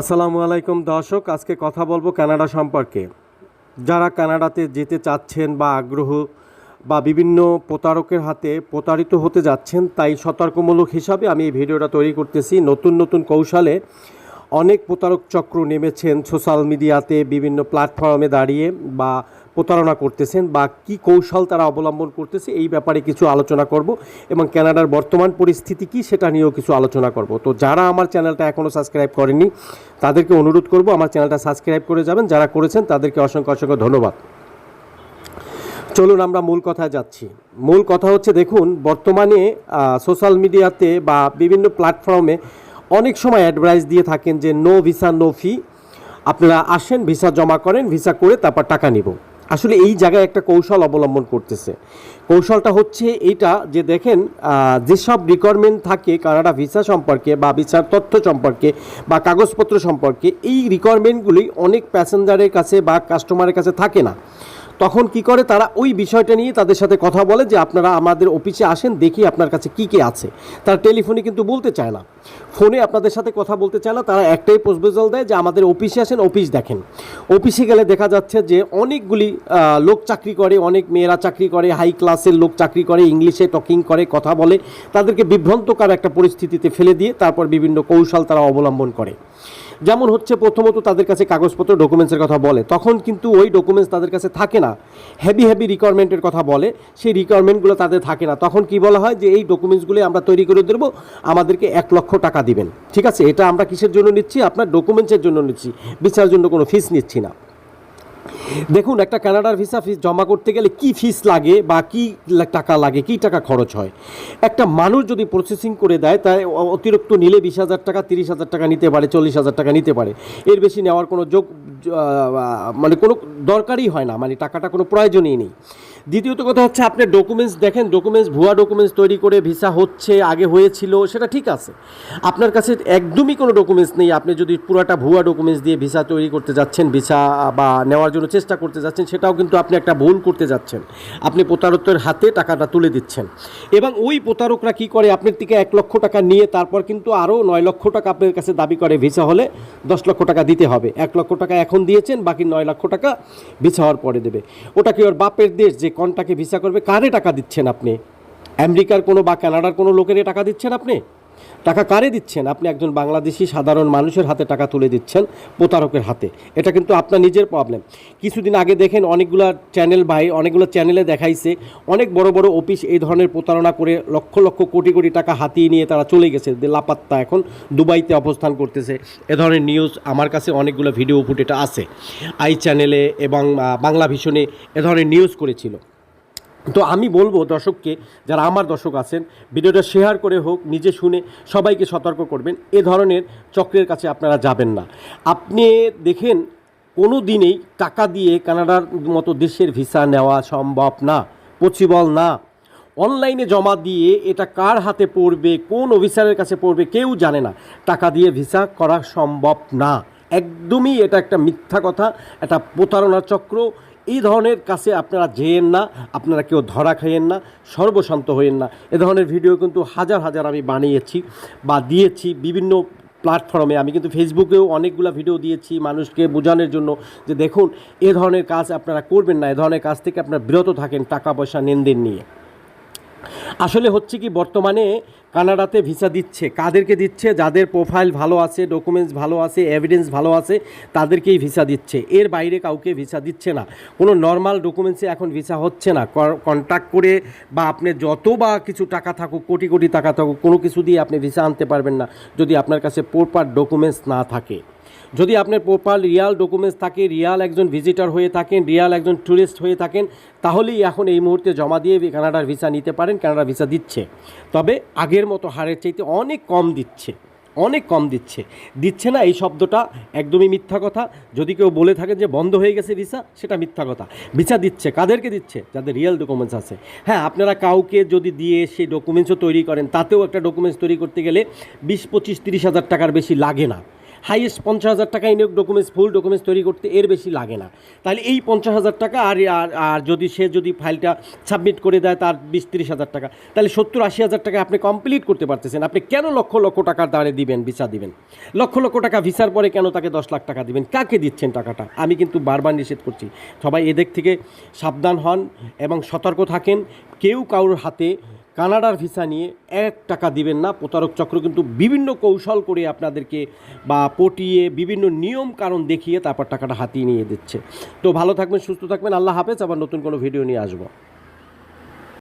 আসসালামু আলাইকুম দর্শক, আজকে কথা বলব কানাডা সম্পর্কে। যারা কানাডাতে যেতে চাচ্ছেন বা আগ্রহ বা বিভিন্ন প্রতারকের হাতে প্রতারিত হতে যাচ্ছেন, তাই সতর্কমূলক হিসাবে আমি এই ভিডিওটা তৈরি করতেছি। নতুন নতুন কৌশলে অনেক প্রতারক চক্র নেমেছেন সোশ্যাল মিডিয়াতে, বিভিন্ন প্ল্যাটফর্মে দাঁড়িয়ে বা প্রতারণা করতেছেন বা কি কৌশল তারা অবলম্বন করতেছে এই ব্যাপারে কিছু আলোচনা করব এবং কানাডার বর্তমান পরিস্থিতি কি সেটা নিয়েও কিছু আলোচনা করব। তো যারা আমার চ্যানেলটা এখনও সাবস্ক্রাইব করেনি তাদেরকে অনুরোধ করব আমার চ্যানেলটা সাবস্ক্রাইব করে যাবেন। যারা করেছেন তাদেরকে অসংখ্য অসংখ্য ধন্যবাদ। চলুন আমরা মূল কথায় যাচ্ছি। মূল কথা হচ্ছে, দেখুন, বর্তমানে সোশ্যাল মিডিয়াতে বা বিভিন্ন প্ল্যাটফর্মে অনেক সময় অ্যাডভাইস দিয়ে থাকেন যে নো ভিসা নো ফি আপনারা আসেন ভিসা জমা করেন ভিসা করে তারপর টাকা নিব। আসলে এই জায়গায় একটা কৌশল অবলম্বন করতেছে। কৌশলটা হচ্ছে এইটা যে, দেখেন যেসব রিকোয়ারমেন্ট থাকে কানাডা ভিসা সম্পর্কে বা ভিসার তথ্য সম্পর্কে বা কাগজপত্র সম্পর্কে, এই রিকোয়ারমেন্টগুলি অনেক প্যাসেঞ্জারের কাছে বা কাস্টমারের কাছে থাকে না। তখন কি করে? তারা ওই বিষয়টা নিয়ে তাদের সাথে কথা বলে যে, আপনারা আমাদের অফিসে আসেন, দেখি আপনার কাছে কি কি আছে। তারা টেলিফোনে কিন্তু বলতে চায় না। ফোনে আপনাদের সাথে কথা বলতে চায় না, তারা একটাই প্রপোজাল দেয় যে, আমাদের অফিসে আসেন, অফিস দেখেন। অফিসে গেলে দেখা যাচ্ছে যে, অনেকগুলি লোক চাকরি করে, অনেক মেয়েরা চাকরি করে, হাই ক্লাসের লোক চাকরি করে, ইংলিশে টকিং করে, কথা বলে, তাদেরকে বিভ্রান্তকর একটা পরিস্থিতিতে ফেলে দিয়ে তারপর বিভিন্ন কৌশল তারা অবলম্বন করে। যেমন হচ্ছে প্রথমত তাদের কাছে কাগজপত্র ডকুমেন্টসের কথা বলে। তখন কিন্তু ওই ডকুমেন্টস তাদের কাছে থাকে না। হেভি হেভি রিকোয়ারমেন্টের কথা বলে। সেই রিকোয়ারমেন্টগুলো তাদের থাকে না। তখন কি বলা হয় যে, এই ডকুমেন্টসগুলি আমরা তৈরি করে দেবো। আমাদেরকে এক লক্ষ টাকা দিবেন। ঠিক আছে? এটা আমরা কিসের জন্য নিচ্ছি? আপনার ডকুমেন্টসের জন্য নিচ্ছি। বিচারের জন্য কোনো ফিস নিচ্ছি না। দেখুন, একটা কানাডার ভিসা ফিস জমা করতে গেলে কি ফিস লাগে বা কি টাকা লাগে, কি টাকা খরচ হয়? একটা মানুষ যদি প্রসেসিং করে দেয় তাই অতিরিক্ত নিলে বিশ হাজার টাকা, তিরিশ হাজার টাকা নিতে পারে, চল্লিশ হাজার টাকা নিতে পারে। এর বেশি নেওয়ার কোনো যোগ মানে কোনো দরকারই হয় না মানে টাকাটা কোনো প্রয়োজনই নেই। দ্বিতীয়ত কথা হচ্ছে, আপনি ডকুমেন্টস দেখেন ডকুমেন্টস ভুয়া ডকুমেন্টস তৈরি করে ভিসা হচ্ছে, আগে হয়েছিল, সেটা ঠিক আছে। আপনার কাছে একদমই কোনো ডকুমেন্টস নেই, আপনি যদি পুরাটা ভুয়া ডকুমেন্টস দিয়ে ভিসা তৈরি করতে যাচ্ছেন ভিসা বা নেওয়ার জন্য চেষ্টা করতে যাচ্ছেন, সেটাও কিন্তু আপনি একটা ভুল করতে যাচ্ছেন। আপনি প্রতারকের হাতে টাকাটা তুলে দিচ্ছেন। এবং ওই প্রতারকরা কি করে? আপনার থেকে এক লক্ষ টাকা নিয়ে তারপর কিন্তু আরও নয় লক্ষ টাকা আপনার কাছে দাবি করে, ভিসা হলে দশ লক্ষ টাকা দিতে হবে। এক লক্ষ টাকা এখন দিয়েছেন, বাকি নয় লক্ষ টাকা ভিসা হওয়ার পরে দেবে। ওটা কি ওর বাপের দেশ যে কনটাকে ভিসা করবে? কারে টাকা দিচ্ছেন আপনি? আমেরিকার কোনো বা কানাডার কোনো লোকের টাকা দিচ্ছেন আপনি? টাকা কারে দিচ্ছেন? আপনি একজন বাংলাদেশি সাধারণ মানুষের হাতে টাকা তুলে দিচ্ছেন প্রতারকের হাতে। এটা কিন্তু আপনার নিজের প্রবলেম কিছুদিন আগে দেখেন অনেকগুলো চ্যানেল ভাই, অনেকগুলো চ্যানেলে দেখাইছে, অনেক বড় বড় অফিস এই ধরনের প্রতারণা করে লক্ষ লক্ষ কোটি কোটি টাকা হাতিয়ে নিয়ে তারা চলে গেছে। লাপাত্তা এখন দুবাইতে অবস্থান করতেছে। এ ধরনের নিউজ আমার কাছে অনেকগুলো ভিডিও ফুটেটা আছে। আই চ্যানেলে এবং বাংলা ভীষণে এ ধরনের নিউজ করেছিল। তো আমি বলব দর্শককে, যারা আমার দর্শক আছেন, ভিডিওটা শেয়ার করে হোক, নিজে শুনে সবাইকে সতর্ক করবেন। এ ধরনের চক্রের কাছে আপনারা যাবেন না। আপনি দেখেন কোনো দিনেই টাকা দিয়ে কানাডার মতো দেশের ভিসা নেওয়া সম্ভব না পসিবল না। অনলাইনে জমা দিয়ে এটা কার হাতে পড়বে, কোন অফিসারের কাছে পড়বে, কেউ জানে না। টাকা দিয়ে ভিসা করা সম্ভব না। একদমই এটা একটা মিথ্যা কথা একটা প্রতারণা চক্র এই ধরনের কাছে আপনারা যেয়েন না, আপনারা কেউ ধরা খাইয়েন না, সর্বশান্ত হইয়েন না। এ ধরনের ভিডিও কিন্তু হাজার হাজার আমি বানিয়েছি বা দিয়েছি বিভিন্ন প্ল্যাটফর্মে আমি কিন্তু ফেসবুকেও অনেকগুলো ভিডিও দিয়েছি মানুষকে বোঝানোর জন্য যে দেখুন, এ ধরনের কাজ আপনারা করবেন না। এ ধরনের কাজ থেকে আপনারা বিরত থাকেন টাকা পয়সা লেনদেন নিয়ে। আসলে হচ্ছে কি, বর্তমানে কানাডাতে ভিসা দিচ্ছে। কাদেরকে দিচ্ছে? যাদের প্রোফাইল ভালো আছে, ডকুমেন্টস ভালো আছে এভিডেন্স ভালো আছে, তাদেরকেই ভিসা দিচ্ছে। এর বাইরে কাউকে ভিসা দিচ্ছে না। কোনো নর্মাল ডকুমেন্টসে এখন ভিসা হচ্ছে না। কন্ট্যাক্ট করে বা আপনি যত বা কিছু টাকা থাকুক, কোটি কোটি টাকা থাকুক, কোনো কিছু দিয়ে আপনি ভিসা আনতে পারবেন না যদি আপনার কাছে প্রপার ডকুমেন্টস না থাকে। যদি আপনার প্রপার রিয়াল ডকুমেন্টস থাকে রিয়াল একজন ভিজিটার হয়ে থাকেন রিয়াল একজন ট্যুরিস্ট হয়ে থাকেন, তাহলেই এখন এই মুহূর্তে জমা দিয়ে কানাডার ভিসা নিতে পারেন কানাডা ভিসা দিচ্ছে। তবে আগের মতো হারের চাইতে অনেক কম দিচ্ছে, অনেক কম দিচ্ছে। দিচ্ছে না এই শব্দটা, একদমই মিথ্যা কথা। যদি কেউ বলে থাকেন যে বন্ধ হয়ে গেছে ভিসা সেটা মিথ্যা কথা। ভিসা দিচ্ছে, কাদেরকে দিচ্ছে? যাদের রিয়েল ডকুমেন্টস আছে। হ্যাঁ আপনারা কাউকে যদি দিয়ে সেই ডকুমেন্টসও তৈরি করেন, তাতেও একটা ডকুমেন্টস তৈরি করতে গেলে বিশ, পঁচিশ, তিরিশ হাজার টাকার বেশি লাগে না। হাইয়েস্ট পঞ্চাশ হাজার টাকা ইনিয়োগ ডকুমেন্টস ফুল ডকুমেন্টস তৈরি করতে এর বেশি লাগে না। তাহলে এই পঞ্চাশ হাজার টাকা আর আর যদি সে যদি ফাইলটা সাবমিট করে দেয় তার বিশ তিরিশ হাজার টাকা। তাহলে সত্তর আশি হাজার টাকা আপনি কমপ্লিট করতে পারতেছেন। আপনি কেন লক্ষ লক্ষ টাকার দাঁড়ে দিবেন ভিসা দিবেন? লক্ষ লক্ষ টাকা ভিসার পরে কেন তাকে দশ লাখ টাকা দিবেন? কাকে দিচ্ছেন টাকাটা? আমি কিন্তু বারবার নিষেধ করছি। সবাই এদিক থেকে সাবধান হন এবং সতর্ক থাকেন। কেউ কারোর হাতে কানাডার ভিসা নিয়ে এক টাকা দিবেন না। প্রতারক চক্র কিন্তু বিভিন্ন কৌশল করে আপনাদেরকে বা পটিয়ে বিভিন্ন নিয়ম কারণ দেখিয়ে তারপর টাকাটা হাতিয়ে নিয়ে দিচ্ছে তো ভালো থাকবেন, সুস্থ থাকবেন। আল্লাহ হাফেজ। আবার নতুন কোনো ভিডিও নিয়ে আসব।